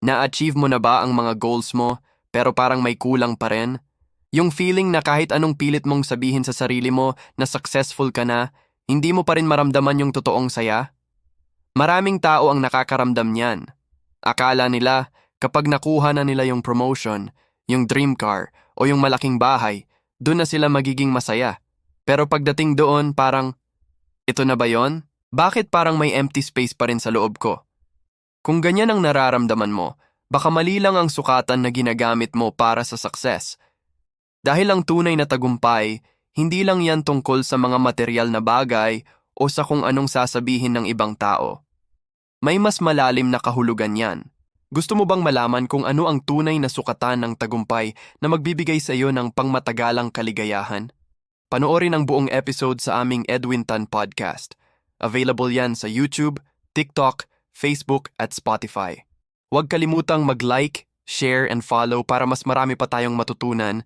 Na-achieve mo na ba ang mga goals mo pero parang may kulang pa rin? Yung feeling na kahit anong pilit mong sabihin sa sarili mo na successful ka na, hindi mo pa rin maramdaman yung totoong saya? Maraming tao ang nakakaramdam niyan. Akala nila kapag nakuha na nila yung promotion, yung dream car o yung malaking bahay, doon na sila magiging masaya. Pero pagdating doon parang, ito na ba yon? Bakit parang may empty space pa rin sa loob ko? Kung ganyan ang nararamdaman mo, baka mali lang ang sukatan na ginagamit mo para sa success. Dahil ang tunay na tagumpay, hindi lang yan tungkol sa mga material na bagay o sa kung anong sasabihin ng ibang tao. May mas malalim na kahulugan yan. Gusto mo bang malaman kung ano ang tunay na sukatan ng tagumpay na magbibigay sa iyo ng pangmatagalang kaligayahan? Panoorin ang buong episode sa aming Edwin Tan Podcast. Available yan sa YouTube, TikTok, Facebook at Spotify. Huwag kalimutang mag-like, share and follow para mas marami pa tayong matutunan